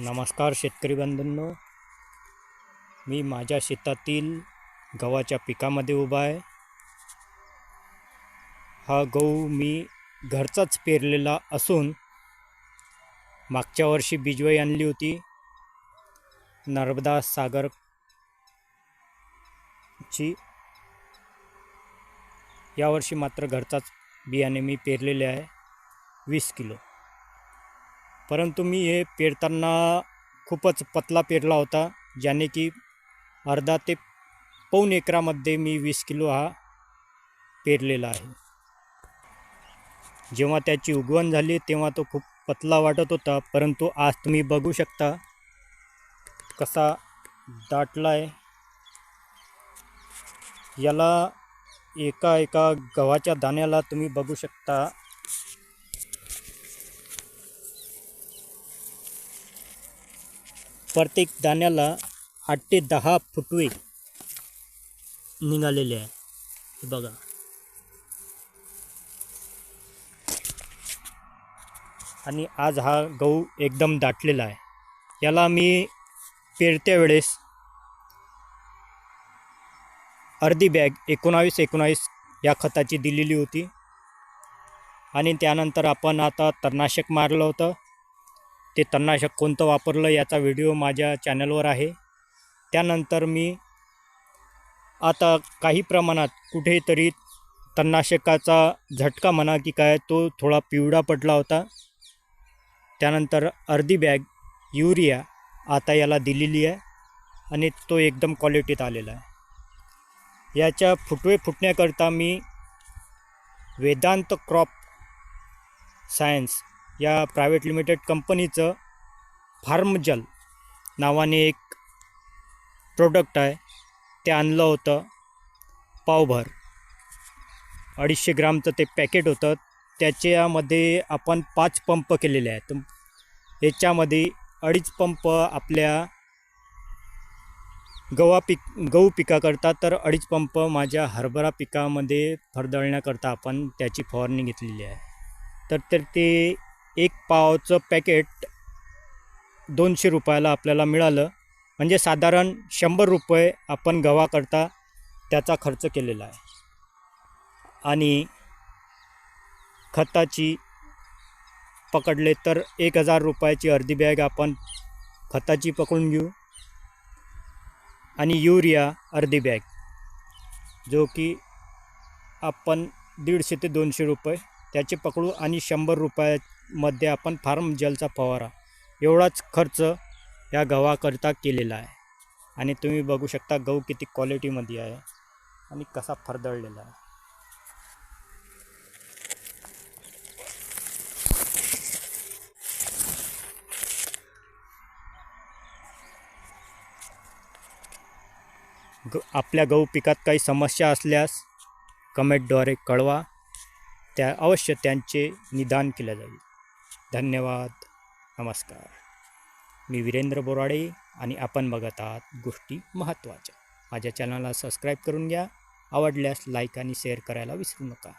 नमस्कार शेतकरी बंधूंनो. मी माझ्या शेतातील गव्हाच्या पिकामध्ये उभा आहे. हा गहू मी घरचाच पेरलेला असून मागच्या वर्षी बिजवाई आणली होती. नर्मदा सागर ची. यावर्षी मात्र घरचाच बियाणे मी पेरलेले आहे. वीस किलो. परंतु मी हे पेरताना खूपच पतला पेरला होता ज्याने की अर्धा ते पाऊन एकरामध्ये मी वीस किलो हा पेरलेला आहे. जेव्हा त्याची उगवण झाली तेव्हा तो खूप पतला वाटत होता परंतु आज तुम्ही बघू शकता कसा दाटला आहे याला एका एका गव्हाच्या दाण्याला तुम्ही बघू शकता. प्रत्येक दाण्याला आठ ते दहा फुटवे निघालेले आहे. हे बघा. आणि आज हा गहू एकदम दाटलेला आहे. याला मी पेरत्या वेळेस अर्धी बॅग एकोणावीस एकोणावीस या खताची दिलेली होती. आणि त्यानंतर आपण आता तणनाशक मारलं होतं. ते तणनाशक कोणतं वापरलं याचा व्हिडिओ माझ्या चॅनलवर आहे. त्यानंतर मी आता काही प्रमाणात कुठेतरी तणनाशकाचा झटका म्हणा की काय तो थोडा पिवळा पडला होता. त्यानंतर अर्धी बॅग युरिया आता याला दिलेली आहे आणि तो एकदम क्वालिटीत आलेला आहे. याच्या फुटवे फुटण्याकरता मी वेदांत क्रॉप सायन्स या प्रायव्हेट लिमिटेड कंपनीचं फार्मजल नावाने एक प्रोडक्ट आहे. ते आणलं होतं पावभर. अडीचशे ग्रामचं ते पॅकेट होतं. त्याच्यामध्ये आपण पाच पंप केलेले आहेत. याच्यामध्ये अडीच पंप आपल्या गव्हा पिक गहू पिकाकरता तर अडीच पंप माझ्या हरभरा पिकामध्ये फरदळण्याकरता आपण त्याची फवारणी घेतलेली आहे. तर तर ते एक पावचं पॅकेट दोनशे रुपयाला आपल्याला मिळालं. म्हणजे साधारण शंभर रुपये आपण गव्हाकरता त्याचा खर्च केलेला आहे. आणि खताची पकडले तर एक हजार रुपयाची अर्धी बॅग आपण खताची पकडून घेऊ. आणि युरिया अर्धी बॅग जो की आपण दीडशे ते दोनशे रुपये त्याचे पकडू आणि शंभर रुपया मध्ये आपण फार्म जलचा फवारा एवढाच खर्च या गव्हाकरता केलेला आहे. आणि तुम्ही बघू शकता गहू किती क्वालिटीमध्ये आहे आणि कसा फरदळलेला आहे. ग आपल्या गहू पिकात काही समस्या असल्यास कमेंटद्वारे कळवा. त्या अवश्य त्यांचे निदान केले जाईल. धन्यवाद. नमस्कार. मी वीरेंद्र बोराडे आणि आपण बघत आहात गोष्टी महत्त्वाच्या. माझ्या चॅनलला सबस्क्राईब करून घ्या. आवडल्यास लाईक आणि शेअर करायला विसरू नका.